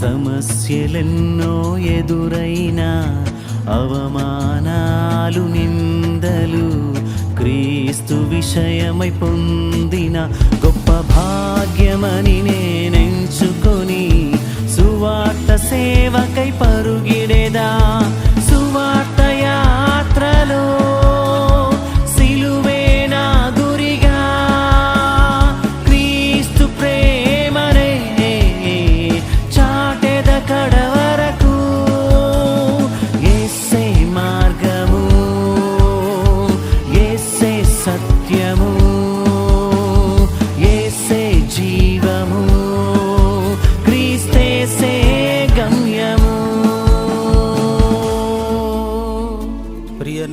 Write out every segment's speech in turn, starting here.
సమస్యలెన్నో ఎదురైనా అవమానాలు నిందలు క్రీస్తు విషయమై పొందిన గొప్ప భా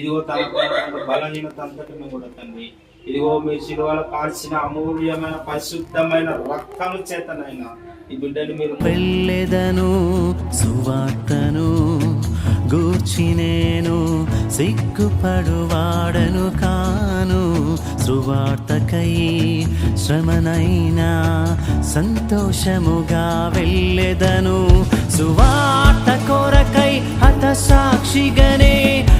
ఇదిగో తన బలహీనత అంతటిని కూడా తండ్రి. ఇదిగో మీ శిలువలో కాల్చిన అమూల్యమైన పరిశుద్ధమైన రక్తము చేతనైనా ఈ బిడ్డను మీరు పెళ్ళెదను సువార్తను గూర్చి నేను సిగ్గుపడువాడను కాను. సువార్తకై శ్రమనైనా సంతోషముగా వెళ్ళెదను. సువార్త కొరకై హత సాక్షిగనే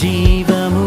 జీవము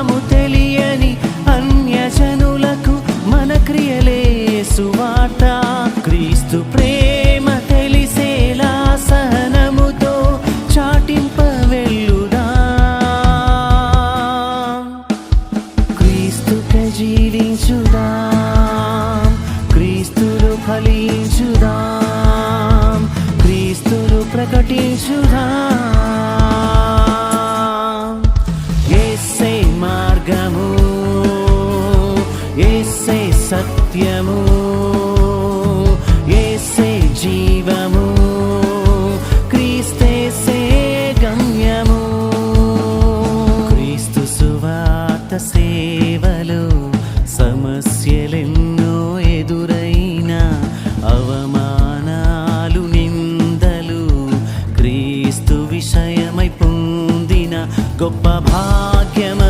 సువార్త క్రీస్తు ప్రేమ తెలిసేలా సహనముతో చాటింప వెళ్ళుదా క్రీస్తు ప్రజీవించుదా క్రీస్తులు ఫలించుదా? క్రీస్తులు ప్రకటించుదా? I can